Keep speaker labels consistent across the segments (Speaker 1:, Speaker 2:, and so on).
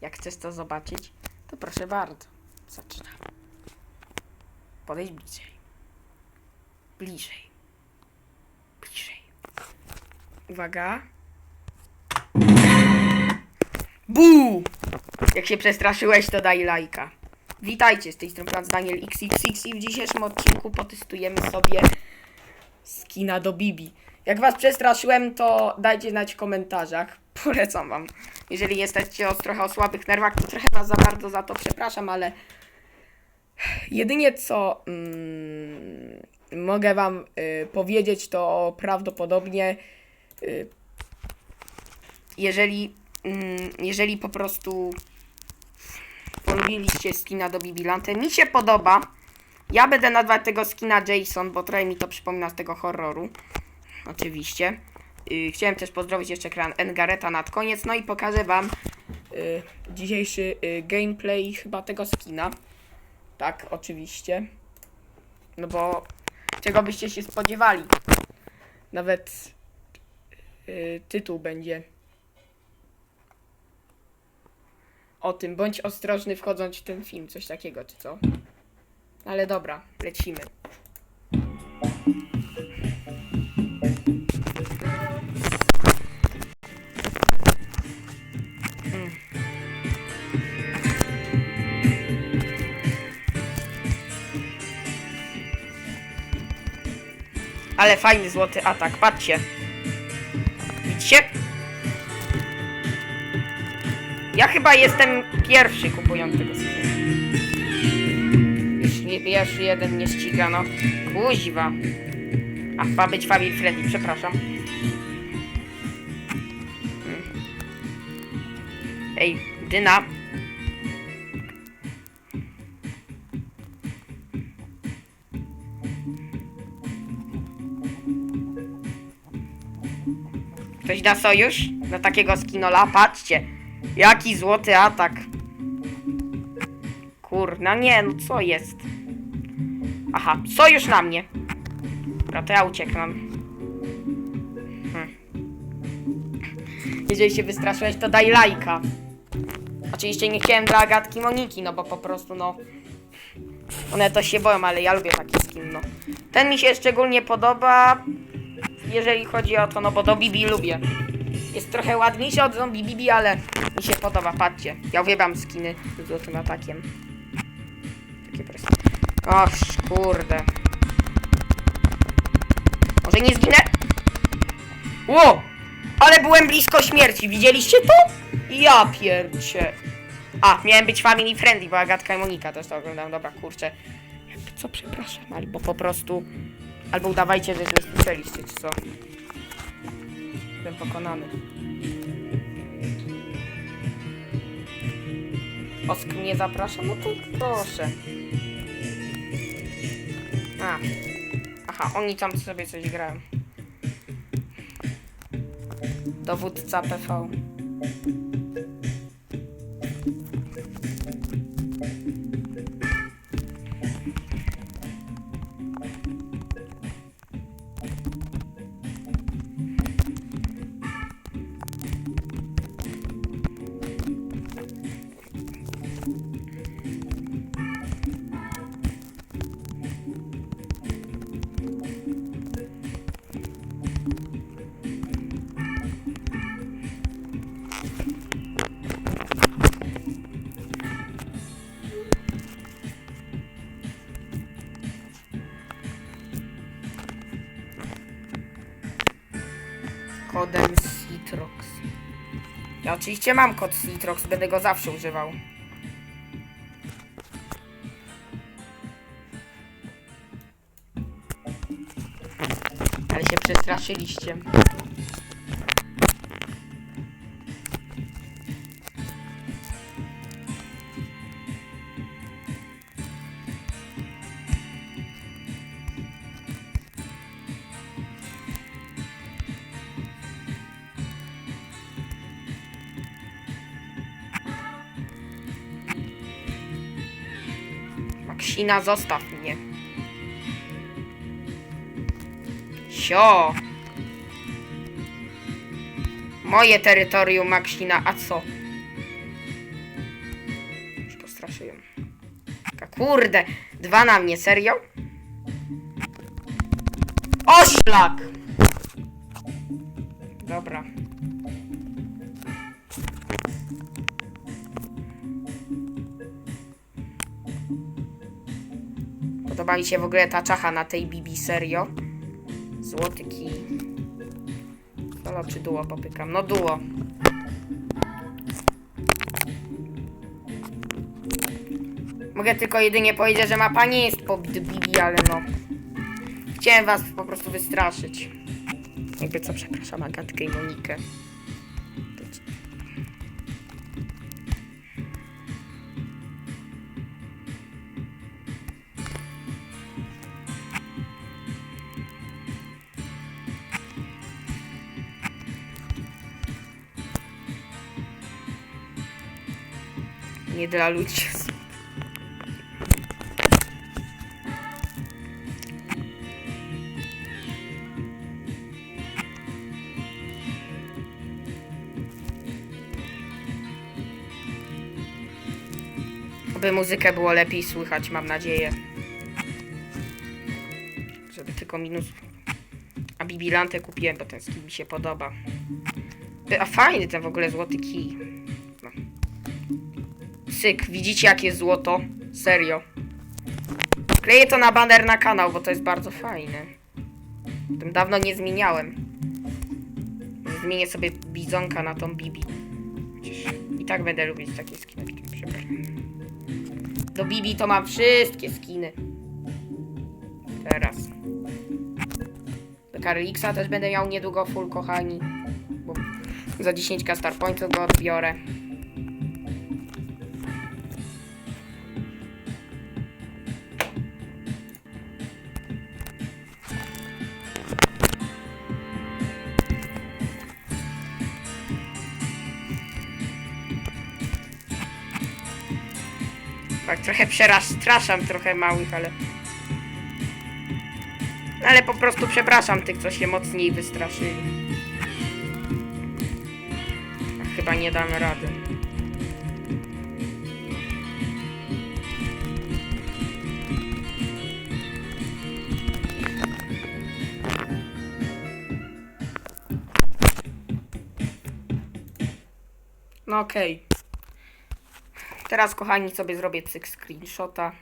Speaker 1: Jak chcesz to zobaczyć, to proszę bardzo. Zaczynam. Podejdź bliżej. Bliżej. Bliżej. Uwaga. Bu! Jak się przestraszyłeś, to daj lajka. Witajcie, z tej strony Franz Daniel XXX i w dzisiejszym odcinku potestujemy sobie skina do Bibi. Jak was przestraszyłem, to dajcie znać w komentarzach. Polecam wam. Jeżeli jesteście o, trochę o słabych nerwach, to trochę was za bardzo za to przepraszam, ale jedynie co mm, mogę wam y, powiedzieć, to prawdopodobnie y, jeżeli, mm, jeżeli po prostu polubiliście skina do Bibilante, mi się podoba. Ja będę nazwać tego skina Jason, bo trochę mi to przypomina z tego horroru. Oczywiście. Y, chciałem też pozdrowić jeszcze kran Engareta nad koniec, no i pokażę wam y, dzisiejszy y, gameplay chyba tego skina. Tak, oczywiście. No bo czego byście się spodziewali? Nawet tytuł będzie o tym. Bądź ostrożny wchodząc w ten film, coś takiego, czy co? Ale dobra, lecimy. Ale fajny złoty atak, patrzcie. Widzicie? Ja chyba jestem pierwszy kupujący tego skina. Już, nie- jeden mnie ściga, no. Kuźwa. A ma być Family Friendly, przepraszam. Mm. Ej, Dyna. Ktoś da sojusz? Na takiego skinola? Patrzcie. Jaki złoty atak. Kurna, nie, no co jest? Aha, sojusz na mnie. Dobra, to ja uciekam. Hmm. Jeżeli się wystraszyłeś, to daj lajka. Oczywiście nie chciałem dla Agatki Moniki, no bo po prostu, no... One to się boją, ale ja lubię taki skin, no. Ten mi się szczególnie podoba, jeżeli chodzi o to, no bo do Bibi lubię. Jest trochę ładniejszy od zombie Bibi, ale mi się podoba, patrzcie. Ja uwielbiam skiny z złotym atakiem. Takie proste. Och, kurde. Może nie zginę? Ło! Ale byłem blisko śmierci, widzieliście to? Ja pierdzie. A, miałem być family friendly, bo Agatka i Monika też to oglądam. Dobra, kurczę. Co, przepraszam, albo po prostu... Albo udawajcie, że to już słyszeliście, czy co? Jestem pokonany. Osk mnie zaprasza? No to proszę. A. Aha, oni tam sobie coś grają. Dowódca PV. Kodem Citrox. Ja oczywiście mam kod Citrox, będę go zawsze używał. Ale się przestraszyliście. Maksina, zostaw mnie. Sio. Moje terytorium, Maksina, a co? wystraszyłem. A Kurde, dwa na mnie, serio? Oślak! Dobra. Podoba mi się w ogóle ta czacha na tej Bibi, serio. Złoty kij. Solo czy duo popykam? No duo. Mogę tylko jedynie powiedzieć, że mapa nie jest po Bibi, ale no. Chciałem was po prostu wystraszyć. Jakby co, przepraszam Agatkę i Monikę. Nie dla ludzi. Aby muzykę było lepiej słychać, mam nadzieję. Żeby tylko minus... A Bibilantę kupiłem, bo ten skin mi się podoba. A fajny ten w ogóle złoty kij. Syk, widzicie jakie złoto? Serio. Kleję to na baner na kanał, bo to jest bardzo fajne. Tym dawno nie zmieniałem. Zmienię sobie bizonka na tą Bibi. Chociaż I tak będę lubić takie. Przepraszam. Do Bibi to mam wszystkie skiny. Teraz. Do Karlixa też będę miał niedługo full, kochani. Bo za 10 star go odbiorę. Tak, trochę przestraszam trochę małych, ale... Ale po prostu przepraszam tych, co się mocniej wystraszyli. A chyba nie damy rady. No okej. Teraz, kochani, sobie zrobię cyk screenshota.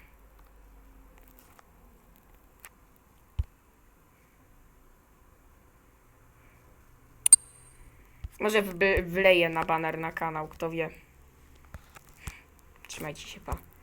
Speaker 1: Może wleję na baner na kanał, kto wie. Trzymajcie się, pa.